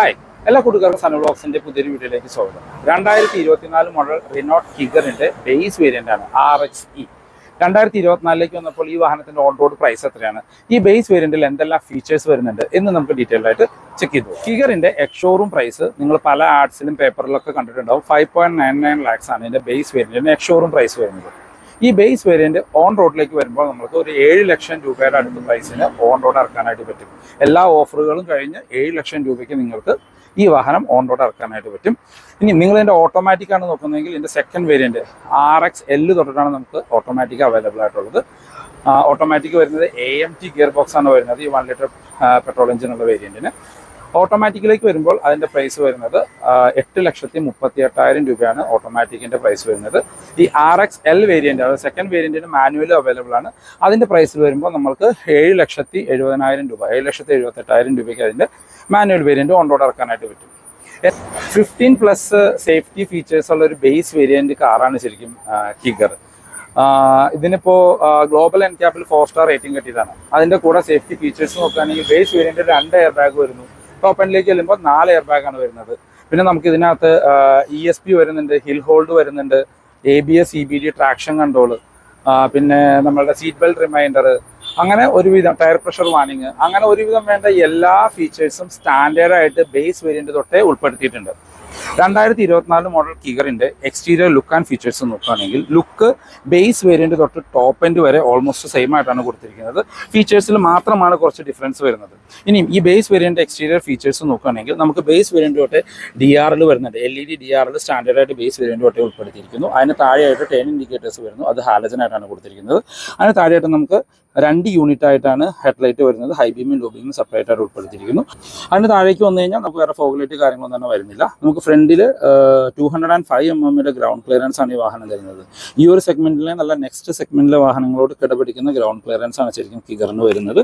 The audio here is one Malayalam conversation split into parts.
ഹായ് എല്ലാ കൂട്ടുകാർക്കും സന ബ്ലോക്സിന്റെ പുതിയൊരു വീഡിയോയിലേക്ക് സ്വാഗതം. രണ്ടായിരത്തി ഇരുപത്തിനാല് മോഡൽ റിനോട്ട് കിഗറിന്റെ ബേസ് വേരിയന്റ് ആണ് ആർ എക്സ് ഇ രണ്ടായിരത്തി ഇരുപത്തിനാലിലേക്ക് വന്നപ്പോൾ ഈ വാഹനത്തിന്റെ ഓൺ റോഡ് പ്രൈസ് എത്രയാണ്? ഈ ബേസ് വേരിയന്റിൽ എന്തെല്ലാം ഫീച്ചേഴ്സ് വരുന്നുണ്ട് എന്ന് നമുക്ക് ഡീറ്റെയിൽ ആയിട്ട് ചെക്ക് ചെയ്തു കിഗറിന്റെ എക്സ്ഷോറൂം പ്രൈസ് നിങ്ങൾ പല ആർട്സിലും പേപ്പറിലൊക്കെ കണ്ടിട്ടുണ്ടാവും. Five point nine nine lakhs ആണ് ഇതിന്റെ ബേസ് വേരിയന്റിന്റെ എക്സ്ഷോറൂം പ്രൈസ് വരുന്നത്. ഈ ബേസ് വേരിയന്റ് ഓൺ റോഡിലേക്ക് വരുമ്പോൾ നമുക്ക് ഒരു ഏഴ് ലക്ഷം രൂപയുടെ അടുത്ത പ്രൈസിന് ഓൺ റോഡ് ഇറക്കാനായിട്ട് പറ്റും. എല്ലാ ഓഫറുകളും കഴിഞ്ഞ് ഏഴ് ലക്ഷം രൂപയ്ക്ക് നിങ്ങൾക്ക് ഈ വാഹനം ഓൺ റോഡ് ഇറക്കാനായിട്ട് പറ്റും. ഇനി നിങ്ങൾ ഇതിന്റെ ഓട്ടോമാറ്റിക് ആണ് നോക്കുന്നതെങ്കിൽ ഇതിന്റെ second variant R X L തൊട്ടിട്ടാണ് നമുക്ക് ഓട്ടോമാറ്റിക് അവൈലബിൾ ആയിട്ടുള്ളത്. ഓട്ടോമാറ്റിക് വരുന്നത് A M T gear box ആണ് വരുന്നത്. ഈ വൺ ലിറ്റർ പെട്രോൾ എഞ്ചിനുള്ള വേരിയന്റിന് ഓട്ടോമാറ്റിക്കിലേക്ക് വരുമ്പോൾ അതിന്റെ പ്രൈസ് വരുന്നത് എട്ട് ലക്ഷത്തി മുപ്പത്തി എട്ടായിരം രൂപയാണ് ഓട്ടോമാറ്റിക്കിന്റെ പ്രൈസ് വരുന്നത്. ഈ ആർ എക്സ് എൽ വേരിയന്റ് അതായത് സെക്കൻഡ് വേരിയന്റിന് മാനുവലും അവൈലബിൾ ആണ്. അതിന്റെ പ്രൈസ് വരുമ്പോൾ നമുക്ക് ഏഴ് ലക്ഷത്തി എഴുപതിനായിരം രൂപ ഏഴ് ലക്ഷത്തി എഴുപത്തെട്ടായിരം രൂപയ്ക്ക് അതിന്റെ മാനുവൽ വേരിയന്റ് ഓൺ റോഡ് ഇറക്കാനായിട്ട് പറ്റും. ഫിഫ്റ്റീൻ പ്ലസ് സേഫ്റ്റി ഫീച്ചേഴ്സ് ഉള്ള ഒരു ബേസ് വേരിയന്റ് കാറാണ് ശരിക്കും കിഗർ ഇതിനിപ്പോൾ ഗ്ലോബൽ എൻ ക്യാപ്പിൽ ഫോർ സ്റ്റാർ റേറ്റിംഗ് കിട്ടിയതാണ്. അതിന്റെ കൂടെ സേഫ്റ്റി ഫീച്ചേഴ്സ് നോക്കുകയാണെങ്കിൽ ബേസ് വേരിയന്റ് രണ്ട് എയർ ബാഗ് വരുന്നു. ടോപ്പ് ചെല്ലുമ്പോൾ നാല് എയർ ബാഗാണ് വരുന്നത്. പിന്നെ നമുക്ക് ഇതിനകത്ത് ഇ എസ് പി വരുന്നുണ്ട് ഹിൽ ഹോൾഡ് വരുന്നുണ്ട് A B S E B D traction control പിന്നെ നമ്മളുടെ സീറ്റ് ബെൽറ്റ് റിമൈൻഡർ അങ്ങനെ ഒരുവിധം ടയർ പ്രഷർ വാണിങ് അങ്ങനെ ഒരുവിധം വേണ്ട എല്ലാ ഫീച്ചേഴ്സും സ്റ്റാൻഡേർഡായിട്ട് ബേസ് വേരിയന്റ് തൊട്ടേ ഉൾപ്പെടുത്തിയിട്ടുണ്ട്. രണ്ടായിരത്തി ഇരുപത്തിനാല് മോഡൽ കിഗറിന്റെ എക്സ്റ്റീരിയർ ലുക്ക് ആൻഡ് ഫീച്ചേഴ്സ് നോക്കുകയാണെങ്കിൽ ലുക്ക് ബേസ് വേരിയന്റ് തൊട്ട് ടോപ്പ് എൻഡ് വരെ ഓൾമോസ്റ്റ് സെയിം ആയിട്ടാണ് കൊടുത്തിരിക്കുന്നത്. ഫീച്ചേഴ്സിൽ മാത്രമാണ് കുറച്ച് ഡിഫറൻസ് വരുന്നത്. ഇനിയും ഈ ബേസ് വേരിയന്റ് എക്സ്റ്റീരിയർ ഫീച്ചേഴ്സ് നോക്കുകയാണെങ്കിൽ നമുക്ക് ബേസ് വേരിയന്റ് തൊട്ട് ഡി ആറിൽ വരുന്നുണ്ട്. എൽ ഇ ഡി ഡി ആറിൽ സ്റ്റാൻഡേർഡ് ആയിട്ട് ബേസ് വേരിയന്റ് തൊട്ടേ ഉൾപ്പെടുത്തിയിരിക്കുന്നു. അതിന് താഴെയായിട്ട് ടെൻ ഇൻഡിക്കേറ്റേഴ്സ് വരുന്നു. അത് ഹാലജൻ ആയിട്ടാണ് കൊടുത്തിരിക്കുന്നത്. അതിന് താഴെയായിട്ട് നമുക്ക് രണ്ട് യൂണിറ്റ് ആയിട്ടാണ് ഹെഡ്ലൈറ്റ് വരുന്നത്. ഹൈ ബീമും ലോ സെപ്പറേറ്റ് ആയിട്ട് ഉൾപ്പെടുത്തിയിരിക്കുന്നു. അതിന് താഴേക്ക് വന്നു കഴിഞ്ഞാൽ നമുക്ക് വേറെ ഫോഗ്ലൈറ്റ് കാര്യങ്ങളൊന്നും തന്നെ വരുന്നില്ല. നമുക്ക് ഫ്രണ്ടിൽ two hundred and five M എമ്മിന്റെ ഗ്രൗണ്ട് ക്ലിയറൻസ് ആണ് ഈ വാഹനം തരുന്നത്. ഈ ഒരു സെഗ്മെന്റിലെ നല്ല നെക്സ്റ്റ് സെഗ്മെന്റിലെ വാഹനങ്ങളോട് കിടപിടിക്കുന്ന ഗ്രൗണ്ട് ക്ലിയറൻസ് ആണ് ശരിക്കും കിഗറിന് വരുന്നത്.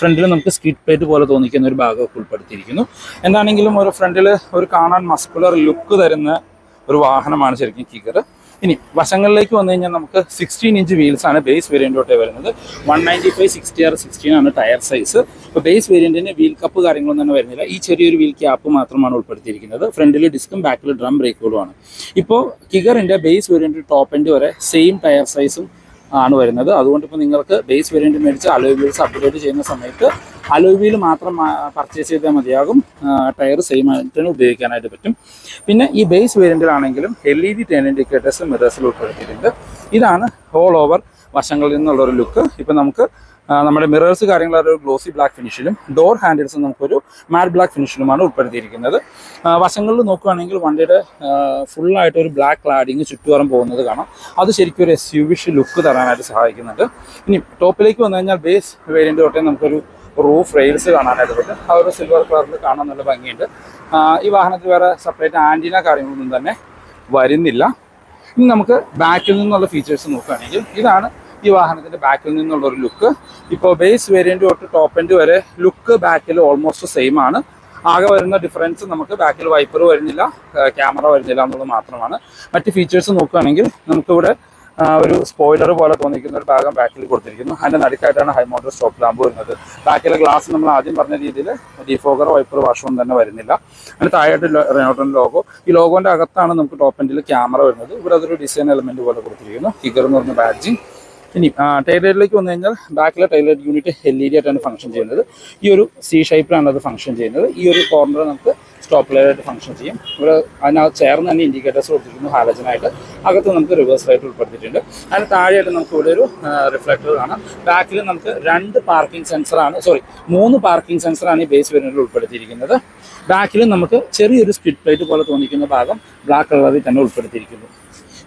ഫ്രണ്ടിൽ നമുക്ക് സ്കിഡ് പ്ലേറ്റ് പോലെ തോന്നിക്കുന്ന ഒരു ഭാഗമൊക്കെ ഉൾപ്പെടുത്തിയിരിക്കുന്നു. എന്താണെങ്കിലും ഒരു ഫ്രണ്ടിൽ ഒരു കാണാൻ മസ്കുലർ ലുക്ക് തരുന്ന ഒരു വാഹനമാണ് ശരിക്കും കിഗർ ഇനി വശങ്ങളിലേക്ക് വന്നു കഴിഞ്ഞാൽ നമുക്ക് സിക്സ്റ്റീൻ ഇഞ്ച് വീൽസ് ആണ് ബേസ് വേരിയന്റോട്ടേ വരുന്നത്. One ninety five sixty R sixteen ആണ് ടയർ സൈസ് ഇപ്പോൾ ബേസ് വേരിയന്റിന് വീൽ കപ്പ് കാര്യങ്ങളൊന്നും തന്നെ വരുന്നില്ല. ഈ ചെറിയൊരു വീൽ ക്യാപ്പ് മാത്രമാണ് ഉൾപ്പെടുത്തിയിരിക്കുന്നത്. ഫ്രണ്ടിൽ ഡിസ്കും ബാക്കിൽ ഡ്രം ബ്രേക്കുകളുമാണ് ഇപ്പോൾ കിഗറിന്റെ ബേസ് വേരിയന്റ് ടോപ്പ് എൻഡ് വരെ സെയിം ടയർ സൈസും ആണ് വരുന്നത്. അതുകൊണ്ട് ഇപ്പോൾ നിങ്ങൾക്ക് ബേസ് വേരിയന്റ് മേടിച്ച് അലോയ് വീൽസ് ചെയ്യുന്ന സമയത്ത് അലോയ് വീൽ മാത്രം പർച്ചേസ് ചെയ്താൽ മതിയാകും. ടയർ സെയിം ആയിട്ടാണ് ഉപയോഗിക്കാനായിട്ട് പറ്റും. പിന്നെ ഈ base വേരിയന്റിലാണെങ്കിലും L E D turn indicators മിറേഴ്സിൽ ഉൾപ്പെടുത്തിയിട്ടുണ്ട്. ഇതാണ് ഓൾ ഓവർ വശങ്ങളിൽ നിന്നുള്ള ഒരു ലുക്ക് ഇപ്പം നമുക്ക് നമ്മുടെ മിറേഴ്സ് കാര്യങ്ങളൊരു ഗ്ലോസി ബ്ലാക്ക് ഫിനിഷിലും ഡോർ ഹാൻഡിൽസ് നമുക്കൊരു മാറ്റ് ബ്ലാക്ക് ഫിനിഷിലുമാണ് ഉൾപ്പെടുത്തിയിരിക്കുന്നത്. വശങ്ങളിൽ നോക്കുകയാണെങ്കിൽ വണ്ടിയുടെ ഫുള്ളായിട്ട് ഒരു ബ്ലാക്ക് ക്ലാഡിങ് ചുറ്റുവറം പോകുന്നത് കാണാം. അത് ശരിക്കും ഒരു എസ് യു വിഷ് ലുക്ക് തരാനായിട്ട് സഹായിക്കുന്നുണ്ട്. ഇനി ടോപ്പിലേക്ക് വന്നു കഴിഞ്ഞാൽ ബേസ് വേരിയന്റ് തൊട്ടേ നമുക്കൊരു റൂഫ് റെയിൽസ് കാണാനായിട്ട് പറ്റും. ആ ഒരു സിൽവർ കളറിൽ കാണാൻ നല്ല ഭംഗിയുണ്ട്. ഈ വാഹനത്തിൽ വേറെ സെപ്പറേറ്റ് ആന്റിന കാര്യങ്ങളൊന്നും തന്നെ വരുന്നില്ല. ഇനി നമുക്ക് ബാക്കിൽ നിന്നുള്ള ഫീച്ചേഴ്സ് നോക്കുകയാണെങ്കിൽ ഇതാണ് ഈ വാഹനത്തിന്റെ ബാക്കിൽ നിന്നുള്ള ഒരു ലുക്ക് ഇപ്പോൾ ബേസ് വേരിയന്റ് തൊട്ട് ടോപ്പ് എൻഡ് വരെ ലുക്ക് ബാക്കിൽ ഓൾമോസ്റ്റ് സെയിം ആണ്. ആകെ വരുന്ന ഡിഫറൻസ് നമുക്ക് ബാക്കിൽ വൈപ്പർ വരുന്നില്ല ക്യാമറ വരുന്നില്ല എന്നുള്ളത് മാത്രമാണ്. മറ്റ് ഫീച്ചേഴ്സ് നോക്കുകയാണെങ്കിൽ നമുക്കിവിടെ ഒരു സ്പോയിലർ പോലെ തോന്നിക്കുന്ന ഒരു ഭാഗം ബാക്കിൽ കൊടുത്തിരിക്കുന്നു. അതിന്റെ നടുക്കായിട്ടാണ് ഹൈ മോട്ടർ സ്റ്റോപ്പ് ലാമ്പ് വരുന്നത്. ബാക്കിലെ ഗ്ലാസ് നമ്മൾ ആദ്യം പറഞ്ഞ രീതിയിൽ ഡിഫോഗർ വൈപ്പർ വാഷവും തന്നെ വരുന്നില്ല. അതിന് താഴെയായിട്ട് റെനോട്ടൻ ലോഗോ ഈ ലോഗോന്റെ അകത്താണ് നമുക്ക് ടോപ്പ് എൻഡിൽ ക്യാമറ വരുന്നത്. ഇവിടെ അതൊരു ഡിസൈൻ എലമെന്റ് പോലെ കൊടുത്തിരിക്കുന്നു. ഫിഗർ എന്ന് പറഞ്ഞ ബാഡ്ജിങ് ഇനി ടൈലൈറ്റിലേക്ക് വന്നു കഴിഞ്ഞാൽ ബാക്കിലെ taillight unit L E D ആയിട്ടാണ് ഫംഗ്ഷൻ ചെയ്യുന്നത്. ഈ ഒരു സി ഷേപ്പിലാണ് അത് ഫംഗ്ഷൻ ചെയ്യുന്നത്. ഈ ഒരു കോർണർ നമുക്ക് സ്റ്റോപ്പ് ലൈറ്റായിട്ട് ഫംഗ്ഷൻ ചെയ്യും. ഇവിടെ അതിനകത്ത് ചേർന്ന് തന്നെ ഇൻഡിക്കേറ്റേഴ്സ് കൊടുത്തിരിക്കുന്നു ഹാലജനായിട്ട് അകത്ത് നമുക്ക് റിവേഴ്സ് ലൈറ്റ് ഉൾപ്പെടുത്തിയിട്ടുണ്ട്. അതിന് താഴെയായിട്ട് നമുക്ക് ഇവിടെ ഒരു റിഫ്ലക്ടർ കാണാം. ബാക്കിൽ നമുക്ക് രണ്ട് പാർക്കിംഗ് സെൻസറാണ് സോറി മൂന്ന് പാർക്കിംഗ് സെൻസറാണ് ഈ ബേസ് വേരിയന്റിൽ ഉൾപ്പെടുത്തിയിരിക്കുന്നത്. ബാക്കിൽ നമുക്ക് ചെറിയൊരു സ്പിഡ് പ്ലേറ്റ് പോലെ തോന്നിക്കുന്ന ഭാഗം ബ്ലാക്ക് കളറിൽ തന്നെ ഉൾപ്പെടുത്തിയിരിക്കുന്നു.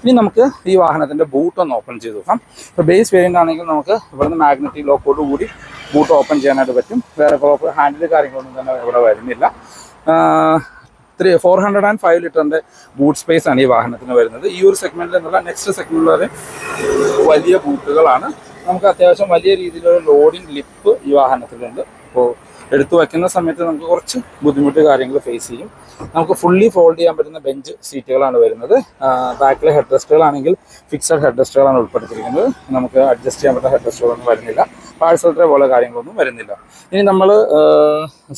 ഇനി നമുക്ക് ഈ വാഹനത്തിന്റെ ബൂട്ട് ഒന്ന് ഓപ്പൺ ചെയ്ത് നോക്കാം. ഇപ്പോൾ ബേസ് വേരിയന്റ് ആണെങ്കിൽ നമുക്ക് ഇവിടുന്ന് മാഗ്നറ്റിക് ലോക്കോട് കൂടി ബൂട്ട് ഓപ്പൺ ചെയ്യാനായിട്ട് പറ്റും. വേറെ പ്രോപ്പർ ഹാൻഡിൽ കാര്യങ്ങളൊന്നും തന്നെ ഇവിടെ വരുന്നില്ല. Three four hundred and five ലിറ്ററിന്റെ ബൂട്ട് സ്പേസ് ആണ് ഈ വാഹനത്തിന് വരുന്നത്. ഈ ഒരു സെഗ്മെന്റിൽ നിന്നുള്ള നെക്സ്റ്റ് സെഗ്മെന്റിൽ വരെ വലിയ ബൂട്ടുകളാണ് നമുക്ക് അത്യാവശ്യം വലിയ രീതിയിലുള്ള ലോഡിംഗ് ലിപ്പ് ഈ വാഹനത്തിലുണ്ട്. അപ്പോൾ എടുത്തു വയ്ക്കുന്ന സമയത്ത് നമുക്ക് കുറച്ച് ബുദ്ധിമുട്ട് കാര്യങ്ങൾ ഫേസ് ചെയ്യും. നമുക്ക് ഫുള്ളി ഫോൾഡ് ചെയ്യാൻ പറ്റുന്ന ബെഞ്ച് സീറ്റുകളാണ് വരുന്നത്. ബാക്കിലെ ഹെഡ് റെസ്റ്റുകളാണെങ്കിൽ ഫിക്സഡ് ഹെഡ് റെസ്റ്റുകളാണ് ഉൾപ്പെടുത്തിയിരിക്കുന്നത്. നമുക്ക് അഡ്ജസ്റ്റ് ചെയ്യാൻ പറ്റുന്ന ഹെഡ് റെസ്റ്റുകളൊന്നും വരുന്നില്ല. പാഴ്സൽ ട്രേ പോലെ കാര്യങ്ങളൊന്നും വരുന്നില്ല. ഇനി നമ്മൾ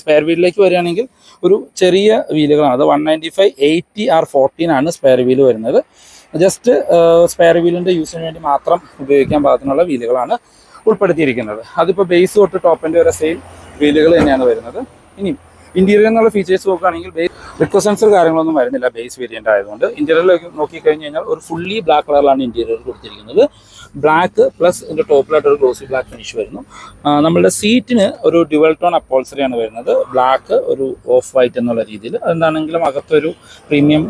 സ്പെയർ വീലിലേക്ക് വരികയാണെങ്കിൽ ഒരു ചെറിയ വീലുകളാണ് അത് one ninety five eighty R fourteen ആണ് സ്പെയർ വീൽ വരുന്നത്. ജസ്റ്റ് സ്പെയർ വീലിന്റെ യൂസിന് വേണ്ടി മാത്രം ഉപയോഗിക്കാൻ പാകത്തിനുള്ള വീലുകളാണ് ഉൾപ്പെടുത്തിയിരിക്കുന്നത്. അതിപ്പോൾ ബേസ് തൊട്ട് ടോപ്പിന്റെ വരെ സെയിം വീലുകൾ തന്നെയാണ് വരുന്നത്. ഇനി ഇന്റീരിയർ എന്നുള്ള ഫീച്ചേഴ്സ് നോക്കുകയാണെങ്കിൽ റിക്വ സെൻസർ കാര്യങ്ങളൊന്നും വരുന്നില്ല ബേസ് വേരിയന്റ് ആയതുകൊണ്ട്. ഇന്റീരിയറിലേക്ക് നോക്കിക്കഴിഞ്ഞ് കഴിഞ്ഞാൽ ഒരു ഫുള്ളി ബ്ലാക്ക് കളറിലാണ് ഇന്റീരിയർ കൊടുത്തിരിക്കുന്നത്. ബ്ലാക്ക് പ്ലസ് ഇതിന്റെ ടോപ്പിലായിട്ട് ഒരു ഗ്ലോസി ബ്ലാക്ക് ഫിനിഷ് വരുന്നു. നമ്മളുടെ സീറ്റിന് ഒരു ഡ്യുവൽ ടോൺ അപ്പോൾസറിയാണ് വരുന്നത്. ബ്ലാക്ക് ഒരു ഓഫ് വൈറ്റ് എന്നുള്ള രീതിയിൽ. എന്താണെങ്കിലും അകത്തൊരു പ്രീമിയം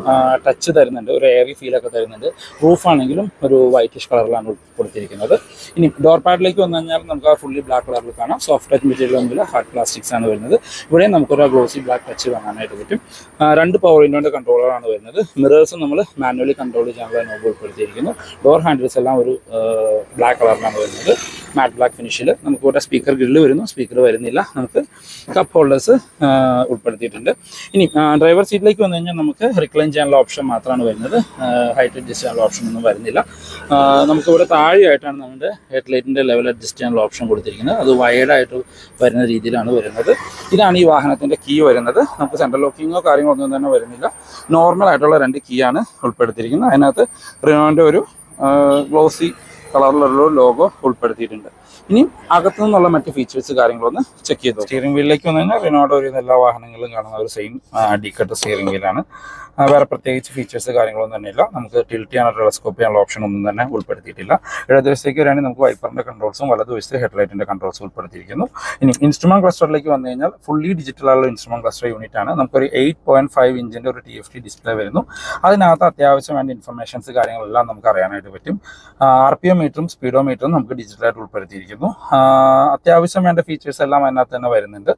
ടച്ച് തരുന്നുണ്ട്. ഒരു എയറി ഫീലൊക്കെ തരുന്നുണ്ട്. റൂഫ് ആണെങ്കിലും ഒരു വൈറ്റിഷ് കളറിലാണ് കൊടുത്തിരിക്കുന്നത്. ഇനി ഡോർ പാഡിലേക്ക് വന്നു കഴിഞ്ഞാൽ നമുക്ക് ആ ഫുള്ളി ബ്ലാക്ക് കളറിൽ കാണാം. സോഫ്റ്റ് ടച്ച് മെറ്റീരിയൽ മുമ്പിൽ ഹാർഡ് പ്ലാസ്റ്റിക്സ് ആണ് വരുന്നത്. ഇവിടെ നമുക്കൊരു ഗ്ലോസി ബ്ലാക്ക് ടച്ച് കാണാനായിട്ട് പറ്റും. രണ്ട് പവർ വിൻഡോന്റെ കൺട്രോളറാണ് വരുന്നത്. മിറേഴ്സ് നമ്മൾ മാനുവലി കൺട്രോൾ ചെയ്യാനുള്ള നോബ് ഉൾപ്പെടുത്തിയിരിക്കുന്നു ഡോർ ഹാൻഡിൽസ് എല്ലാം ഒരു ബ്ലാക്ക് കളറിലാണ് വരുന്നത്. മാറ്റ് ബ്ലാക്ക് ഫിനിഷിൽ നമുക്ക് ഇവിടെ സ്പീക്കർ ഗ്രില്ല് വരുന്നു. സ്പീക്കർ വരുന്നില്ല. നമുക്ക് കപ്പ് ഹോൾഡേഴ്സ് ഉൾപ്പെടുത്തിയിട്ടുണ്ട്. ഇനി ഡ്രൈവർ സീറ്റിലേക്ക് വന്നു കഴിഞ്ഞാൽ നമുക്ക് റിക്ലൈൻ ചെയ്യാനുള്ള ഓപ്ഷൻ മാത്രമാണ് വരുന്നത്. ഹൈറ്റ് അഡ്ജസ്റ്റ് ചെയ്യാനുള്ള ഓപ്ഷൻ ഒന്നും വരുന്നില്ല. നമുക്ക് നമുക്കിവിടെ താഴെയായിട്ടാണ് നമ്മുടെ ഹെഡ് ലൈറ്റിന്റെ ലെവൽ അഡ്ജസ്റ്റ് ചെയ്യാനുള്ള ഓപ്ഷൻ കൊടുത്തിരിക്കുന്നത്. അത് വയേഡായിട്ട് വരുന്ന രീതിയിലാണ് വരുന്നത്. ഇതാണ് ഈ വാഹനത്തിന്റെ കീ വരുന്നത്. നമുക്ക് സെൻട്രൽ ലോക്കിങ്ങോ കാര്യങ്ങളോ ഒന്നും തന്നെ വരുന്നില്ല. നോർമൽ ആയിട്ടുള്ള രണ്ട് കീ ആണ് ഉൾപ്പെടുത്തിയിരിക്കുന്നത്. അതിനകത്ത് റിനോന്റെ ഒരു ഗ്ലോസി കളറിലുള്ള ലോഗോ ഉൾപ്പെടുത്തിയിട്ടുണ്ട്. ഇനി അകത്തു നിന്നുള്ള മറ്റ് ഫീച്ചേഴ്സ് കാര്യങ്ങളൊന്ന് ചെക്ക് ചെയ്തു സ്റ്റിയറിംഗ് വീലിലേക്ക് വന്നു കഴിഞ്ഞാൽ റിനോഡ് ഒരു എല്ലാ വാഹനങ്ങളിലും കാണുന്ന ഒരു സെയിം ഡി കട്ട് സ്റ്റിയറിംഗ് വീലാണ് വേറെ പ്രത്യേകിച്ച് ഫീച്ചേഴ്സ് കാര്യങ്ങളൊന്നും തന്നെ ഇല്ല നമുക്ക് ടിൽറ്റ് ചെയ്യാനോ ടെലസ്കോപ്പ് ചെയ്യാനുള്ള ഓപ്ഷൻ ഒന്നും തന്നെ ഉൾപ്പെടുത്തിയിട്ടില്ല. ഇടതുവശത്തേക്ക് വരികയാണെങ്കിൽ നമുക്ക് വൈപ്പറിന്റെ കൺട്രോൾസും വലതുവശത്ത് ഹെഡ്ലൈറ്റിന്റെ കൺട്രോൾസും ഉൾപ്പെടുത്തിയിരിക്കുന്നു. ഇനി ഇൻസ്ട്രുമെന്റ് ക്ലസ്റ്ററിലേക്ക് വന്നു കഴിഞ്ഞാൽ ഫുള്ളി ഡിജിറ്റൽ ആയുള്ള ഇൻസ്ട്രുമെന്റ് ക്ലസ്റ്റർ യൂണിറ്റ് ആണ്. നമുക്കൊരു എയ്റ്റ് പോയിന്റ് ഫൈവ് ഇഞ്ചിന്റെ ഒരു ടി എഫ് ടി ഡിസ്പ്ലേ വരുന്നു. അതിനകത്ത് അത്യാവശ്യം വേണ്ട ഇൻഫർമേഷൻസ് കാര്യങ്ങളെല്ലാം നമുക്ക് അറിയാനായിട്ട് പറ്റും. ആർ പി ഒ മീറ്ററും സ്പീഡോ മീറ്ററും നമുക്ക് ഡിജിറ്റലായിട്ട് ഉൾപ്പെടുത്തിയിരിക്കുന്നു. ആ, അത്യാവശ്യം വേണ്ട ഫീച്ചേഴ്സ് എല്ലാം അതിനകത്ത് തന്നെ വരുന്നുണ്ട്.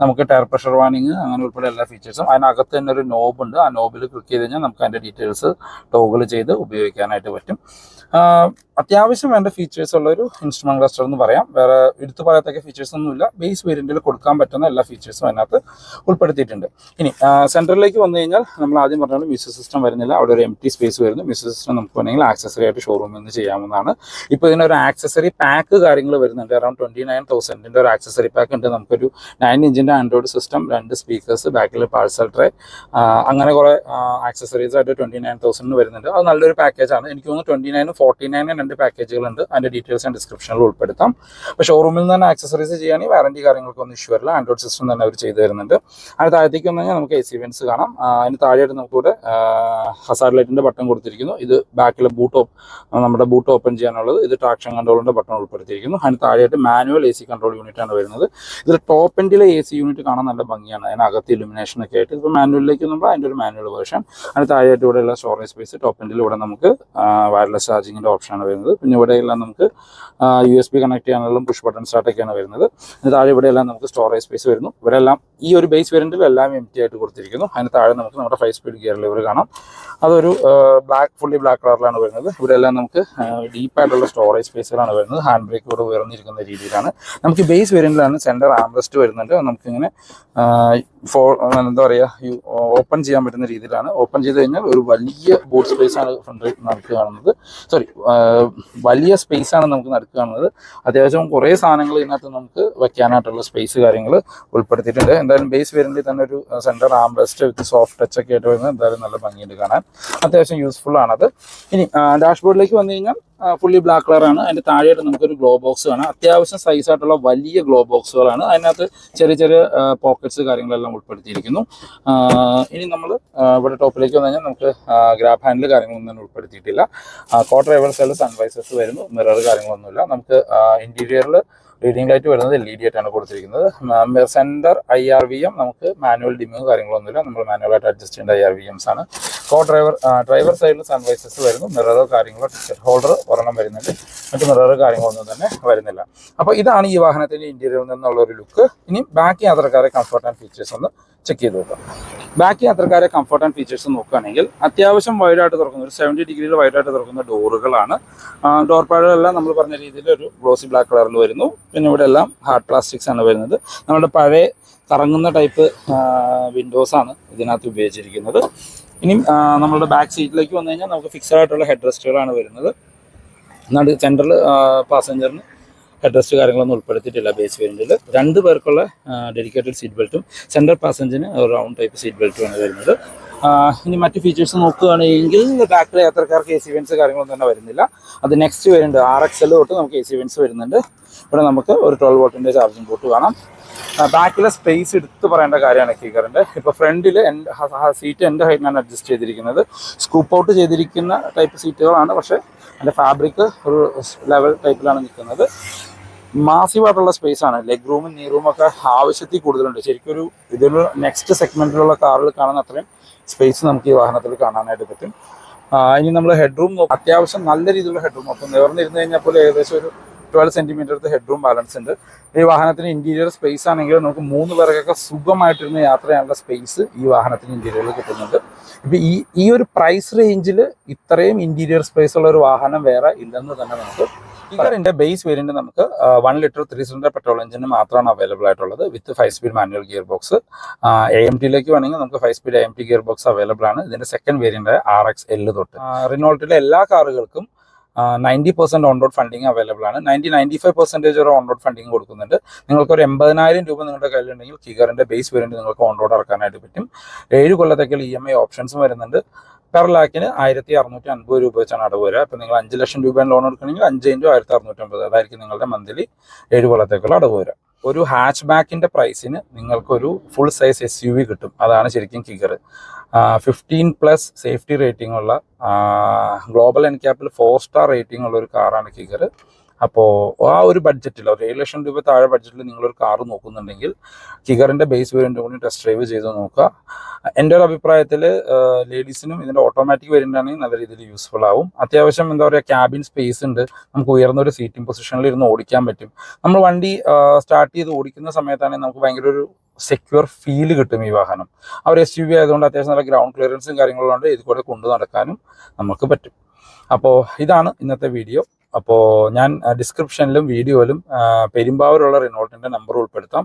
നമുക്ക് ടയർ പ്രഷർ വാണിങ് അങ്ങനെ ഉൾപ്പെടെ എല്ലാ ഫീച്ചേഴ്സും അതിനകത്ത് തന്നെ ഒരു നോബ് ഉണ്ട്. ആ നോബിൽ ക്ലിക്ക് ചെയ്ത് കഴിഞ്ഞാൽ നമുക്ക് അതിന്റെ ഡീറ്റെയിൽസ് ടോഗിൾ ചെയ്ത് ഉപയോഗിക്കാനായിട്ട് പറ്റും. അത്യാവശ്യം വേണ്ട ഫീച്ചേഴ്സ് ഉള്ള ഒരു ഇൻസ്ട്രുമെന്റ് ക്ലസ്റ്റർ എന്ന് പറയാം. വേറെ എടുത്തു പറയത്തക്ക ഫീച്ചേഴ്സ് ഒന്നുമില്ല ബേസ് വേരിയന്റിൽ കൊടുക്കാൻ പറ്റുന്ന എല്ലാ ഫീച്ചേഴ്സും അതിനകത്ത് ഉൾപ്പെടുത്തിയിട്ടുണ്ട്. ഇനി സെന്ററിലേക്ക് വന്നു കഴിഞ്ഞാൽ നമ്മൾ ആദ്യം പറഞ്ഞാൽ മ്യൂസിക് സിസ്റ്റം വരുന്നില്ല. അവിടെ ഒരു എം ടി സ്പേസ് വരുന്നു. മ്യൂസിക് സിസ്റ്റം നമുക്ക് വേണമെങ്കിൽ ആക്സസറി ആയിട്ട് ഷോറൂമിൽ നിന്ന് ചെയ്യാവുന്നതാണ്. ഇപ്പോൾ ഇതിനൊരു ആക്സസറി പാക്ക് കാര്യങ്ങൾ വരുന്നുണ്ട്. അറൌണ്ട് ട്വന്റി നയൻ തൗസൻഡിന്റെ ഒരു ആക്സസറി പാക്ക് ഉണ്ട്. നമുക്കൊരു നയൻ ഇഞ്ചിന്റെ ആൻഡ്രോയിഡ് സിസ്റ്റം രണ്ട് സ്പീക്കേഴ്സ് ബാക്കിൽ പാഴ്സൽ ട്രേ അങ്ങനെ കുറേ ആക്സസറീസ് ആയിട്ട് ട്വന്റി നയൻ തൗസൻഡിന് വരുന്നുണ്ട്. അത് നല്ലൊരു പാക്കേജാണ് എനിക്ക് തോന്നുന്നു ട്വന്റി നയനും ഫോർട്ടി നയനും രണ്ട് പാക്കേജുകളുണ്ട് അതിന്റെ ഡീറ്റെയിൽസ് ഞാൻ ഡിസ്ക്രിപ്ഷനിൽ ഉൾപ്പെടുത്താം. അപ്പോൾ ഷോറൂമിൽ നിന്ന് തന്നെ ആക്സസറീസ് ചെയ്യുകയാണെങ്കിൽ വാറണ്ടി കാര്യങ്ങൾക്കൊന്നും ഇഷ്യൂ വരില്ല. ആൻഡ്രോയിഡ് സിസ്റ്റം തന്നെ അവർ ചെയ്തു തരുന്നുണ്ട്. അതിന് താഴത്തേക്ക് വന്നു കഴിഞ്ഞാൽ നമുക്ക് എ സി വെൻസ് കാണാം. അതിന് താഴെയായിട്ട് നമുക്കിവിടെ ഹസാർഡ് ലൈറ്റിന്റെ ബട്ടൺ കൊടുത്തിരിക്കുന്നു. ഇത് ബാക്കിലെ ബൂട്ട് നമ്മുടെ ബൂട്ട് ഓപ്പൺ ചെയ്യാനുള്ളത്. ഇത് ട്രാക്ഷൻ കൺട്രോളിന്റെ ബട്ടൺ ഉൾപ്പെടുത്തിയിരിക്കുന്നു. അതിന് താഴെയായിട്ട് manual A C control unit ആണ് വരുന്നത്. ഇതിൽ ടോപ്പ് എൻഡിലെ എ സി യൂണിറ്റ് കാണാൻ നല്ല ഭംഗിയാണ്. അതിനകത്ത് ഇലുമിനേഷൻ ഒക്കെ ആയിട്ട്. ഇപ്പോൾ മാനുവലിലേക്ക് നമ്മൾ അതിന്റെ ഒരു മാനുവൽ വേർഷൻ അതിന് താഴെയായിട്ട് ഇവിടെയുള്ള സ്റ്റോറേജ് സ്പേസ് ടോപ്പ് എൻഡിൽ ഇവിടെ നമുക്ക് വയർലെസ് ചാർജിങ്ങിന്റെ ഓപ്ഷനാണ് വരുന്നത്. പിന്നെ ഇവിടെയെല്ലാം നമുക്ക് യു എസ് ബി കണക്ട് ചെയ്യാനുള്ള പുഷ് ബട്ടൺ സ്റ്റാർട്ടൊക്കെയാണ് വരുന്നത്. അതിന് താഴെ ഇവിടെയെല്ലാം നമുക്ക് സ്റ്റോറേജ് സ്പേസ് വരുന്നു. ഇവിടെ എല്ലാം ഈ ഒരു ബേസ് വേരിയന്റിൽ എല്ലാം എം ടി ആയിട്ട് കൊടുത്തിരിക്കുന്നു. അതിന് താഴെ നമുക്ക് നമ്മുടെ ഫൈവ് സ്പീഡ് ഗിയർ ലിവർ കാണാം. അതൊരു ബ്ലാക്ക് ഫുള്ളി ബ്ലാക്ക് കളറിലാണ് വരുന്നത്. ഇവിടെ എല്ലാം നമുക്ക് ഡീപ്പായിട്ടുള്ള സ്റ്റോറേജ് സ്പേസുകളാണ് വരുന്നത്. ഹാൻഡ് ബ്രേക്ക് ഇവിടെ ഉയർന്നിരിക്കുന്ന രീതിയിലാണ്. നമുക്ക് ബേസ് വേരിയന്റിലാണ് സെന്റർ ആംബ്രസ്റ്റ് വരുന്നുണ്ട്. നമുക്കിങ്ങനെ ഫോ എന്താ പറയുക ഓപ്പൺ ചെയ്യാൻ പറ്റുന്ന രീതിയിലാണ്. ഓപ്പൺ ചെയ്ത് കഴിഞ്ഞാൽ ഒരു വലിയ ബോട്ട് സ്പേസ് ആണ് ഫ്രണ്ട് നമുക്ക് കാണുന്നത് സോറി വലിയ സ്പേസ് ആണ് നമുക്ക് നടക്കുക കാണുന്നത് അത്യാവശ്യം കുറേ സാധനങ്ങൾ ഇതിനകത്ത് നമുക്ക് വയ്ക്കാനായിട്ടുള്ള സ്പേസ് കാര്യങ്ങൾ ഉൾപ്പെടുത്തിയിട്ടുണ്ട്. എന്തായാലും ബേസ് വേരിയന്റിൽ തന്നെ ഒരു centre armrest with soft touch ഒക്കെ ആയിട്ട് വരുന്നത് എന്തായാലും നല്ല ഭംഗിയുണ്ട് കാണാൻ. അത്യാവശ്യം യൂസ്ഫുൾ ആണത്. ഇനി ഡാഷ്ബോർഡിലേക്ക് വന്നു കഴിഞ്ഞാൽ ഫുള്ളി ബ്ലാക്ക് കളറാണ് അതിന്റെ താഴെയായിട്ട് നമുക്കൊരു ഗ്ലോ ബോക്സ് കാണാം. അത്യാവശ്യം സൈസ് ആയിട്ടുള്ള വലിയ ഗ്ലോ ബോക്സുകളാണ് അതിനകത്ത് ചെറിയ ചെറിയ പോക്കറ്റ്സ് കാര്യങ്ങളെല്ലാം ഉൾപ്പെടുത്തിയിരിക്കുന്നു. ഇനി നമ്മൾ ഇവിടെ ടോപ്പിലേക്ക് വന്നു കഴിഞ്ഞാൽ നമുക്ക് ഗ്രാബ് ഹാൻഡിൽ കാര്യങ്ങളൊന്നും തന്നെ ഉൾപ്പെടുത്തിയിട്ടില്ല. കോട്ടർ ഡ്രൈവർ സൈഡിൽ സൺവൈസസ് വരുന്നു. മിറർ കാര്യങ്ങളൊന്നുമില്ല. നമുക്ക് ഇന്റീരിയറിൽ റീഡിംഗ് ലൈറ്റ് വരുന്നത് എൽ ഇ ഡി ആയിട്ടാണ് കൊടുത്തിരിക്കുന്നത്. Centre I R V M നമുക്ക് മാനുവൽ ഡിമ്മിങ് കാര്യങ്ങളൊന്നുമില്ല. നമ്മൾ മാനുവലായിട്ട് അഡ്ജസ്റ്റ് ചെയ്യേണ്ട ഐ ആർ വി എംസ് ആണ്. കോ ഡ്രൈവർ ഡ്രൈവർ സൈഡിൽ സൺവൈസസ് വരുന്നു. മിററോ കാര്യങ്ങളോ ടിക്കറ്റ് ഹോൾഡർ ഒരെണ്ണം വരുന്നുണ്ട്. മറ്റ് മിററോ കാര്യങ്ങളൊന്നും തന്നെ വരുന്നില്ല. അപ്പോൾ ഇതാണ് ഈ വാഹനത്തിന്റെ ഇന്റീരിയറിൽ നിന്നുള്ള ഒരു ലുക്ക് ഇനി ബാക്കി യാത്രക്കാരെ കംഫർട്ട് ആൻഡ് ഫീച്ചേഴ്സ് ഒന്ന് ചെക്ക് ചെയ്ത് നോക്കാം. ബാക്കി യാത്രക്കാരെ കംഫർട്ട് ആൻഡ് ഫീച്ചേഴ്സ് നോക്കുകയാണെങ്കിൽ അത്യാവശ്യം വൈഡായിട്ട് തുറക്കുന്ന ഒരു സെവന്റി ഡിഗ്രിയിൽ വൈഡായിട്ട് തുറക്കുന്ന ഡോറുകളാണ് ഡോർ പാഡുകളെല്ലാം നമ്മൾ പറഞ്ഞ രീതിയിൽ ഒരു ഗ്ലോസി ബ്ലാക്ക് കളറിൽ വരുന്നു. പിന്നെ ഇവിടെ എല്ലാം ഹാർഡ് പ്ലാസ്റ്റിക്സ് ആണ് വരുന്നത്. നമ്മുടെ പഴയ കറങ്ങുന്ന ടൈപ്പ് വിൻഡോസ് ആണ് ഇതിനകത്ത് ഉപയോഗിച്ചിരിക്കുന്നത്. ഇനി നമ്മളുടെ ബാക്ക് സീറ്റിലേക്ക് വന്നു കഴിഞ്ഞാൽ നമുക്ക് ഫിക്സഡ് ആയിട്ടുള്ള ഹെഡ് റെസ്റ്റുകളാണ് വരുന്നത്. നടു സെൻട്രൽ പാസഞ്ചറിന് ഹെഡ് റെസ്റ്റ് കാര്യങ്ങളൊന്നും ഉൾപ്പെടുത്തിയിട്ടില്ല ബേസ് വേരിയന്റിൽ രണ്ട് പേർക്കുള്ള ഡെഡിക്കേറ്റഡ് സീറ്റ് ബെൽറ്റും സെൻട്രൽ പാസഞ്ചറിന് റൗണ്ട് ടൈപ്പ് സീറ്റ് ബെൽറ്റുമാണ് വരുന്നത്. ഇനി മറ്റ് ഫീച്ചേഴ്സ് നോക്കുകയാണെങ്കിൽ ബാക്കിൽ യാത്രക്കാർക്ക് എ സി വെൻസ് കാര്യങ്ങളൊന്നും തന്നെ വരുന്നില്ല. അത് നെക്സ്റ്റ് വരുന്നുണ്ട് ആർ എക്സ് എൽ തൊട്ട് നമുക്ക് എ സി വെൻസ് വരുന്നുണ്ട്. ഇവിടെ നമുക്ക് ഒരു ട്വൽവ് വോട്ടിന്റെ ചാർജിങ് പോർട്ട് കാണാം. ബാക്കിലെ സ്പേസ് എടുത്ത് പറയേണ്ട കാര്യമാണ് കീക്കറിന്റെ ഇപ്പോൾ ഫ്രണ്ടിൽ എന്റെ സീറ്റ് എന്റെ ഹൈറ്റിനാണ് അഡ്ജസ്റ്റ് ചെയ്തിരിക്കുന്നത്. സ്കൂപ്പ് ഔട്ട് ചെയ്തിരിക്കുന്ന ടൈപ്പ് സീറ്റുകളാണ് പക്ഷേ അതിന്റെ ഫാബ്രിക് ഒരു ലെവൽ ടൈപ്പിലാണ് നിൽക്കുന്നത്. മാസീവ് സ്പേസാണ് സ്പേസ് ആണ്. ലെഗ് റൂമും നീ റൂമും ഒക്കെ ആവശ്യത്തിൽ കൂടുതലുണ്ട്. ശരിക്കും ഇതൊരു നെക്സ്റ്റ് സെഗ്മെന്റിലുള്ള കാറിൽ കാണുന്ന അത്രയും സ്പേസ് നമുക്ക് ഈ വാഹനത്തിൽ കാണാനായിട്ട് പറ്റും. ഇനി നമ്മൾ ഹെഡ് റൂം അത്യാവശ്യം നല്ല രീതിയിലുള്ള ഹെഡ് റൂം അപ്പം നിവർന്നിരുന്ന് കഴിഞ്ഞാൽ പോലും ഏകദേശം ഒരു ട്വൽവ് സെന്റിമീറ്റർ അടുത്ത് ഹെഡ് റൂം ബാലൻസ് ഉണ്ട്. ഈ വാഹനത്തിന് ഇന്റീരിയർ സ്പേസ് ആണെങ്കിൽ നമുക്ക് മൂന്ന് പേർക്കൊക്കെ സുഖമായിട്ടിരുന്ന് യാത്ര ചെയ്യാനുള്ള സ്പേസ് ഈ വാഹനത്തിന് ഇന്റീരിയറിൽ കിട്ടുന്നുണ്ട്. ഇപ്പൊ ഈ ഈ ഒരു പ്രൈസ് റേഞ്ചിൽ ഇത്രയും ഇന്റീരിയർ സ്പേസ് ഉള്ള ഒരു വാഹനം വേറെ ഇല്ലെന്ന് തന്നെ നമുക്ക് ഇതിന്റെ ബേസ് വേരിയന്റ് നമുക്ക് one litre three cylinder petrol എഞ്ചിന് മാത്രമാണ് അവൈലബിൾ ആയിട്ടുള്ളത് with five speed manual gear box A M ടിയിലേക്ക് വേണമെങ്കിൽ നമുക്ക് five speed A M T gear box available ആണ്. ഇതിന്റെ സെക്കൻഡ് വേരിയന്റ് ആർ എക്സ് എല്ല് തൊട്ട്. റിനോൾട്ടിലെ എല്ലാ കാറുകൾക്കും ninety percent on road funding available ആണ്. നയന്റി നയന്റി ഫൈവ് പെർസെന്റേജ് വരെ ഓൺ റോഡ് ഫണ്ടിങ് കൊടുക്കുന്നുണ്ട്. നിങ്ങൾക്ക് ഒരു എൺപതിനായിരം രൂപ നിങ്ങളുടെ കയ്യിലുണ്ടെങ്കിൽ കിഗറിന്റെ ബേസ് വേരിയന്റ് നിങ്ങൾക്ക് ഓൺ റോഡ് ഇറക്കാനായിട്ട് പറ്റും. ഏഴ് കൊല്ലത്തേക്കുള്ള ഇ എം ഐ ഓപ്ഷൻസും വരുന്നുണ്ട്. പെർ ലാക്കിന് ആയിരത്തി അറുന്നൂറ്റി അൻപത് രൂപ വെച്ചാണ് അടവ് വരിക. അപ്പോൾ നിങ്ങൾ അഞ്ച് ലക്ഷം രൂപ ലോൺ എടുക്കണമെങ്കിൽ അഞ്ച് ഇന്റു ആയിരത്തി അറുന്നൂറ്റി അമ്പത് അതായിരിക്കും നിങ്ങളുടെ മന്ത്ലി ഏഴ് കൊല്ലത്തേക്കുള്ള അടവ് വരിക. ഒരു ഹാച്ച് ബാക്കിന്റെ പ്രൈസിന് നിങ്ങൾക്കൊരു full size S U V കിട്ടും. അതാണ് ശരിക്കും Kiger fifteen plus safety rating ഉള്ള ഗ്ലോബൽ എൻക്യാപ്പിൽ ഫോർ സ്റ്റാർ റേറ്റിംഗ് ഉള്ള ഒരു കാറാണ് കിഗർ അപ്പോൾ ആ ഒരു ബഡ്ജറ്റിൽ ഒരു ഏഴ് ലക്ഷം രൂപ താഴെ ബഡ്ജറ്റിൽ നിങ്ങളൊരു കാർ നോക്കുന്നുണ്ടെങ്കിൽ കിഗറിന്റെ ബേസ് വേരിയന്റ് കൂടി ടെസ്റ്റ് ഡ്രൈവ് ചെയ്ത് നോക്കുക. എന്റെ ഒരു അഭിപ്രായത്തിൽ ലേഡീസിനും ഇതിന്റെ ഓട്ടോമാറ്റിക് വേരിയന്റ് ആണെങ്കിൽ നല്ല രീതിയിൽ യൂസ്ഫുൾ ആവും. അത്യാവശ്യം എന്താ പറയുക ക്യാബിൻ സ്പേസ് ഉണ്ട്. നമുക്ക് ഉയർന്ന ഒരു സീറ്റിംഗ് പൊസിഷനിൽ ഇരുന്ന് ഓടിക്കാൻ പറ്റും. നമ്മൾ വണ്ടി സ്റ്റാർട്ട് ചെയ്ത് ഓടിക്കുന്ന സമയത്താണെങ്കിൽ നമുക്ക് ഭയങ്കര ഒരു സെക്യൂർ ഫീൽ കിട്ടും ഈ വാഹനം. അവർ എസ് യു വി ആയതുകൊണ്ട് അത്യാവശ്യം നല്ല ഗ്രൗണ്ട് ക്ലിയറൻസും കാര്യങ്ങളുണ്ട് ഇത് കൂടെ കൊണ്ടു നടക്കാനും നമുക്ക് പറ്റും. അപ്പോൾ ഇതാണ് ഇന്നത്തെ വീഡിയോ അപ്പോൾ ഞാൻ ഡിസ്ക്രിപ്ഷനിലും വീഡിയോയിലും പെരുമ്പാവൂരുള്ള റിനോൾട്ടിന്റെ നമ്പർ ഉൾപ്പെടുത്താം.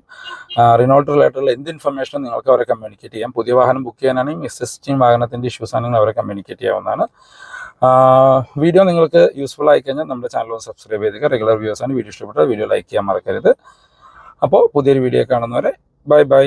റിനോൾട്ട് റിലേറ്റഡുള്ള എന്ത് ഇൻഫർമേഷനും നിങ്ങൾക്ക് അവരെ കമ്മ്യൂണിക്കേറ്റ് ചെയ്യാം. പുതിയ വാഹനം ബുക്ക് ചെയ്യാനാണെങ്കിൽ എക്സിസ്റ്റിംഗ് വാഹനത്തിന്റെ ഇഷ്യൂസ് ആണെങ്കിൽ അവരെ കമ്മ്യൂണിക്കേറ്റ് ചെയ്യാവുന്നതാണ്. വീഡിയോ നിങ്ങൾക്ക് യൂസ്ഫുൾ ആയി കഴിഞ്ഞാൽ നമ്മുടെ ചാനൽ ഒന്ന് സബ്സ്ക്രൈബ് ചെയ്തേക്കുക റെഗുലർ വ്യൂസ് ആണ്. വീഡിയോ ഇഷ്ടപ്പെട്ടാൽ വീഡിയോ ലൈക്ക് ചെയ്യാൻ മറക്കരുത്. അപ്പോൾ പുതിയൊരു വീഡിയോ കാണുന്നവരെ ബൈ ബൈ